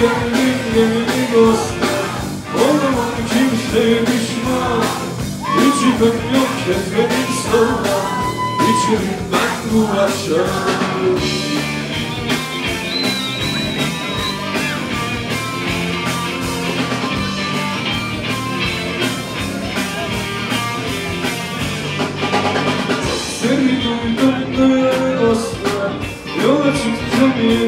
geldin geleni dostlar O zaman kimseye düşman Hiç yok kezbenin sana. İçerim ben bu aşağı Seni duydum dostlar Yola çıktım yeni baştan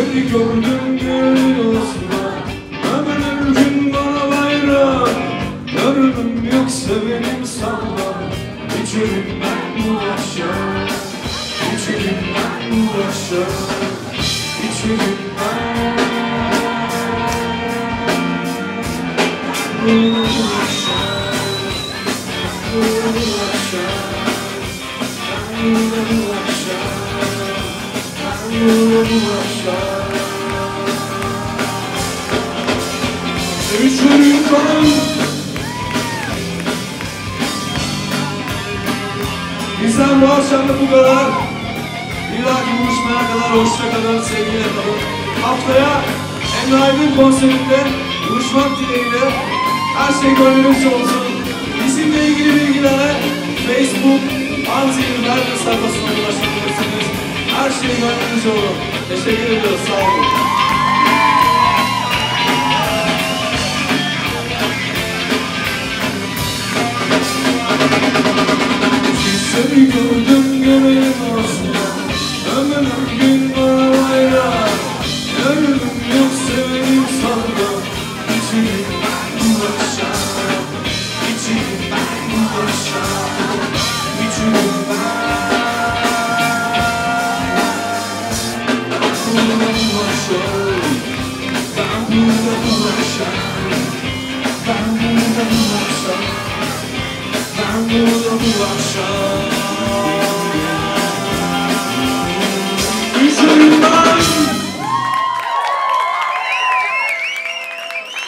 Seni gördüm gün Hemen her gün bana bayram Yarınım yok sevenim sana İçerim ben bu akşam İçerim ben bu akşam İçerim ben bu akşam Bu akşam Bizden bu akşamda bu kadar. Bir dahaki buluşmaya kadar. Hoşça kalın sevgiyle kalın Haftaya Emre Aydın konserinde buluşmak dileğiyle. Her şey gönlünüzce olsun. Bizimle ilgili bilgilere Facebook Merve sayfasına ulaşabilirsiniz Gönlünüzce olur Teşekkür ediyoruz sağ olun. Seni gördüm görelim aslında. Her gün bana bayram Yarınım yok severim sana İçerim ben bu akşam İçerim ben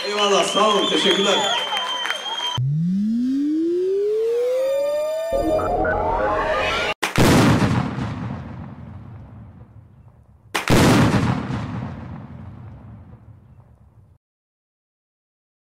Eyvallah sağ olun teşekkürler.